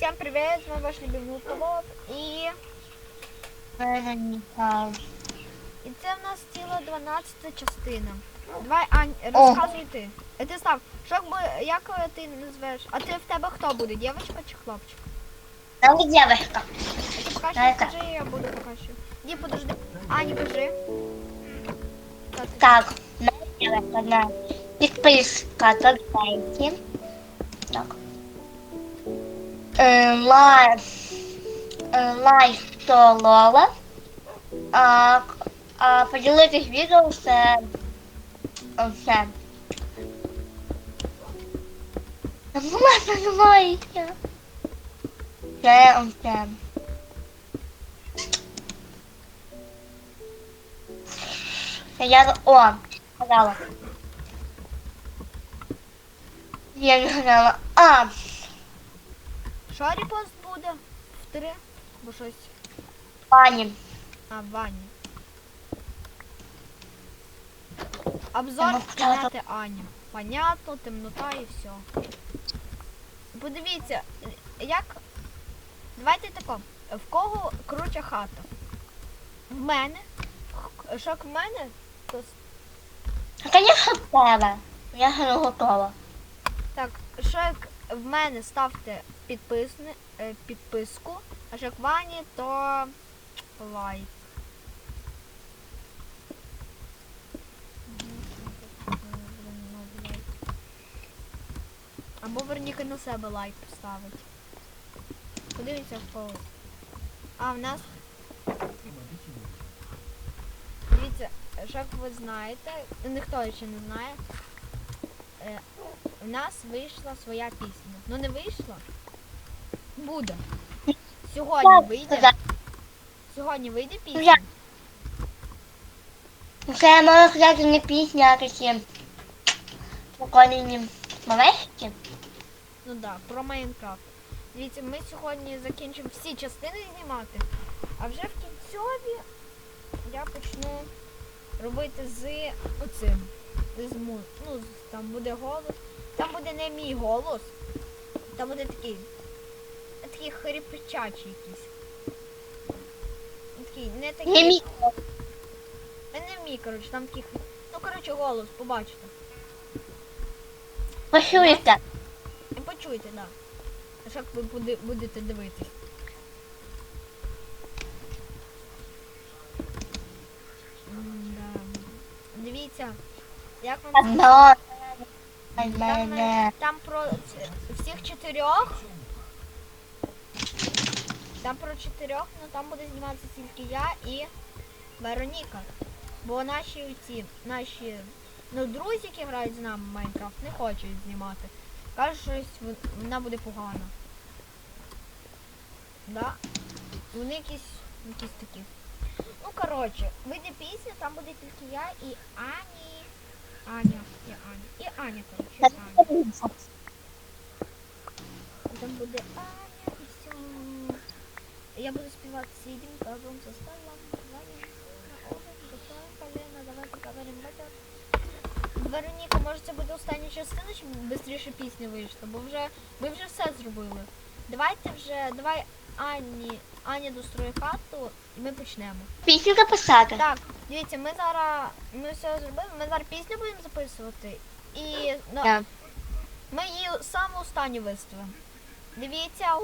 всем привет, мы ваш любимый Колоб. Вероніка. і це в нас ціла 12 частина. Давай, Ань, розказуй ти. Е, Ти став, що якби, як е, ти назвеш? А ти в тебе хто буде, дівчинка чи хлопчик? Там девушка. Ти покажи, Давай кажи, я буду покажу. Ні, подожди. Ані, кажи. Ти? Так, на девушка, на підписка, так знаєте. Так. Е, Лай, е, лайк то Лола. А, а поділитись відео все. Все. Вона називається. Це все. Я о, сказала. Я не сказала. А, Що репост буде? В три? Бо щось. пані. А, в Ані. Обзор зняти Ані. Понятно, темнота і все. Подивіться, як. Давайте тако. В кого круче хата? В мене. Що в мене, то Звісно, в тебе. Я готова. так, що як в мене ставте підписни, е, підписку, а як в Ані, то лайк. Або Верніка на себе лайк поставить. Подивіться в кого. А в нас. Дивіться, як ви знаєте, ніхто ще не знає. Е, у нас вийшла своя пісня. Ну не вийшла. Буде. Сьогодні вийде. Сьогодні вийде пісня. Я- Це можна сказати не пісня, а такі прикольні малешки. Ну так, да, про Майнкрафт. Дивіться, ми сьогодні закінчимо всі частини знімати, а вже в кінцьові я почну робити з оцим. З. Ну, там буде голос. Там буде не мій голос. Там буде такий. Такий хрипчачий якийсь. Такий, не такий. Не мій. Не мій, коротше, там такий. Ну, коротше, голос, побачите. Почуєте? І почуйте, так. Да. А що як ви буде- будете дивитись? Дивіться, як вам Одно. там, там про ц- всіх чотирьох. Там про чотирьох, ну там буде зніматися тільки я і Вероніка. Бо наші ці, наші ну, друзі, які грають з нами в Майнкрафт, не хочуть знімати. Кажуть, що вон- вона буде погана. Да? Вони якісь, якісь такі. Ну, коротше, вийде пісня, там буде тільки я і Ані. Аня. І Аня. Аня, коротше. Аня. Там буде Аня і все. Я буду співати сидим, кажем за столом, звоним на обед, готовим колено, давайте говорим батер. Вероніка, може це буде остання частина, щоб швидше пісня вийшла, бо вже ми вже все зробили. Давайте вже, давай Ані, Аня достроє хату і ми почнемо. Пісню записати. Так, дивіться, ми зараз ми все зробили, ми зараз пісню будемо записувати. І ну, Так. ми її саме останню виставимо. Дивіться, у